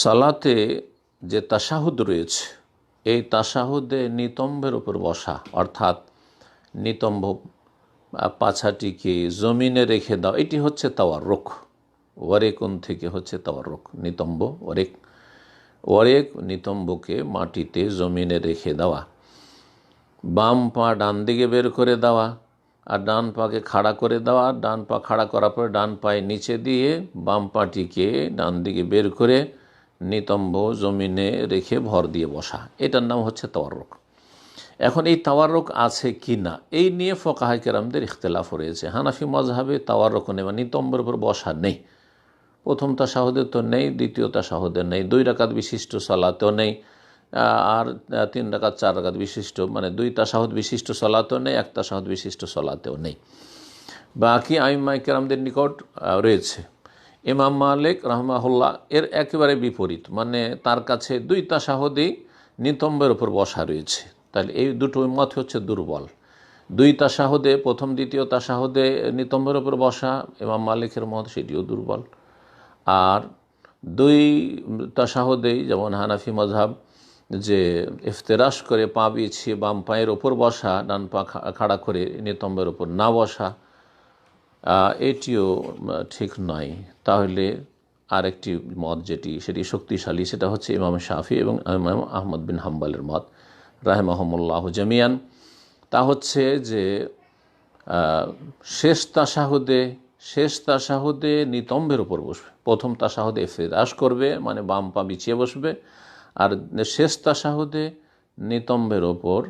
সালাতে যে তাসাহুদ রয়েছে, এই তাসাহুদে নিতম্বের উপর বসা, অর্থাৎ নিতম্ব পাছাটিকে জমিনে রেখে দাও, এটি হচ্ছে তাওয়ার রোখ ওয়ারেকুন থেকে হচ্ছে তাওয়ার রোখ নিতম্ব, ওয়ারেক। ওয়ারেক নিতম্বকে মাটিতে জমিনে রেখে দেওয়া। বাম পা ডান দিকে বের করে দেওয়া, আর ডান পাকে খাড়া করে দেওয়া। ডান পা খাড়া করার পরে ডান পায়ে নিচে দিয়ে বাম পাটিকে ডান দিকে বের করে নিতম্ব জমিনে রেখে ভর দিয়ে বসা। এটার নাম হচ্ছে তাওয়ারক এখন এই তাওয়ারক আছে কি না, এই নিয়ে ফকাহাই কেরামদের ইখতলাফ রয়েছে। হানাফি মজহাবে তাওয়ারক নেই বা নিতম্বের উপর বসা নেই। প্রথম তাসাহুদে তো নেই দ্বিতীয় তাসাহুদে নেই, দুই রাকাত বিশিষ্ট সালাতেও নেই আর তিন রাকাত, চার রাকাত বিশিষ্ট মানে দুই তাসাহুদ বিশিষ্ট সলাতেও নেই এক তাসাহুদ বিশিষ্ট সলাতেও নেই। বাকি আইমাই কেরামদের নিকট রয়েছে। ইমাম মালিক রহমাহুল্লাহ এর একেবারে বিপরীত। মানে তার কাছে দুই তাসাহুদেই নিতম্বের উপর বসা রয়েছে। তাহলে এই দুটো মত হচ্ছে দুর্বল। দুই তাসাহুদে প্রথম দ্বিতীয় তাসাহুদে নিতম্বের উপর বসা, ইমাম মালিকের মত সেটিও দুর্বল। আর দুই তাসাহুদেই যেমন হানাফি মজহাব যে ইফতেরাস করে পা বিছিয়ে বাম পায়ের ওপর বসা, ডান পা খাড়া করে নিতম্বের ওপর না বসা এটিও ঠিক নয় তাহলে আরেকটি মত যেটি, সেটি শক্তিশালী, সেটা হচ্ছে ইমাম শাফি এবং ইমাম আহমদ বিন হাম্বালের মত। রাহে রাহেমাহমুল্লাহ জামিয়ান। তা হচ্ছে যে শেষ তাসাহুদে শেষ তাসাহুদে নিতম্বের উপর বসবে। প্রথম তাসাহুদে ফেরাস করবে মানে বাম পা বিছিয়ে বসবে। আর শেষ তাসাহুদে নিতম্বের ওপর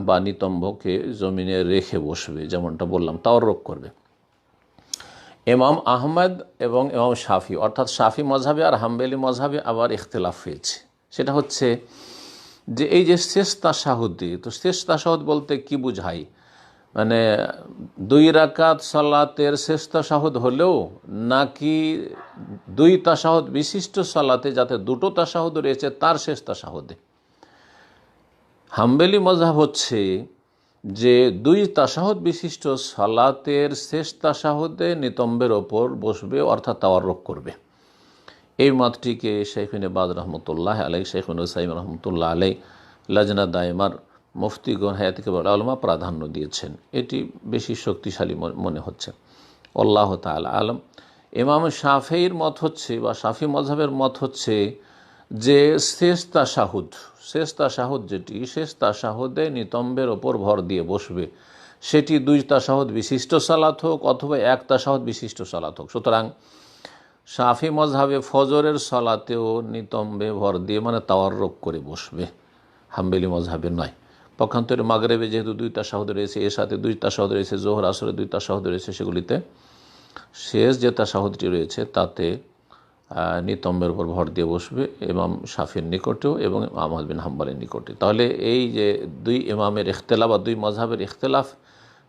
বা নিতম্বকে জমিনে রেখে বসবে, যেমনটা বললাম তাও রোগ করবে। ইমাম আহমেদ এবং ইমাম শাফি, অর্থাৎ শাফি মজহাবে আর হাম্বেলি মজহাবে আবার ইখতলাফ হয়েছে। সেটা হচ্ছে যে এই যে শেষ তাসাহুদি তো শেষ তাসাহুদ বলতে কি বুঝাই? মানে দুই রাকাত সালাতের শেষ তাসাহুদ হলেও নাকি দুই তাসাহুদ বিশিষ্ট সালাতে যাতে দুটো তাসাহুদ রয়েছে, তার শেষ তাসাহুদে হাম্বেলি মজাব হচ্ছে যে দুই তাসাহুদ বিশিষ্ট সালাতের শেষ তাসাহুদে নিতম্বের ওপর বসবে, অর্থাৎ তাওয়ারক করবে। এই মতটিকে শেখিন বাদ রহমতুল্লাহ আলাই শেখুন সাইম রহমতুল্লাহ আলাই লাজনা দায়মার মুফতিগণ হায়াতিকে আলমা প্রাধান্য দিয়েছেন। এটি বেশি শক্তিশালী মনে- হচ্ছে। আল্লাহ তাল আলম। ইমাম শাফির মত হচ্ছে বা শাফি মজহাবের মত হচ্ছে যে শেষ তাসাহুদ শেষ তাসাহুদ যেটি শেষ তাসাহুদে নিতম্বের ওপর ভর দিয়ে বসবে। সেটি দুই তাসাহুদ বিশিষ্ট সালাত হোক অথবা এক তাসাহুদ বিশিষ্ট সালাত হোক। সুতরাং শাফি মজহাবে ফজরের সলাতেও নিতম্বে ভর দিয়ে মানে তাওয়ারক করে বসবে। হাম্বেলি মজহাবে নয়। পক্ষান্তরে মাগরেবে যেহেতু দুই তাসাহুদ রয়েছে, এর সাথে দুই তাসাহুদ রয়েছে, জোহর আসরে দুই তাসাহুদ রয়েছে সেগুলিতে। শেষ যে তাসাহুদটি রয়েছে তাতে নিতম্বের উপর ভর দিয়ে বসবে ইমাম শাফির নিকটেও এবং আহমদ বিন হাম্বালের নিকটে। তাহলে এই যে দুই ইমামের ইখতলাফ বা দুই মজহাবের ইখতলাফ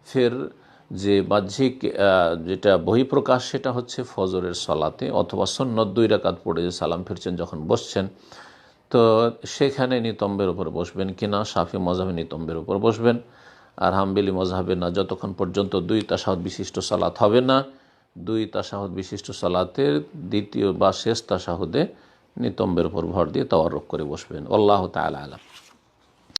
ফের যে বাহ্যিক যেটা বহিঃপ্রকাশ সেটা হচ্ছে ফজরের সলাতে অথবা সন্ন্যত দুই রাকাত পড়ে যে সালাম ফিরছেন যখন বসছেন, তো সেখানে নিতম্বের উপর বসবেন কিনা সাফি মজাবে নিতম্বের উপর বসবেন। আর হাম্বেলি মজাবে না, যতক্ষণ পর্যন্ত দুই তাসাহদ বিশিষ্ট সালাত হবে না দুই তাসাহদ বিশিষ্ট সালাতের দ্বিতীয় বা শেষ তাসাহুদে নিতম্বের উপর ভর দিয়ে তাওয়ারক করে বসবেন। আল্লাহ তালা আলাম।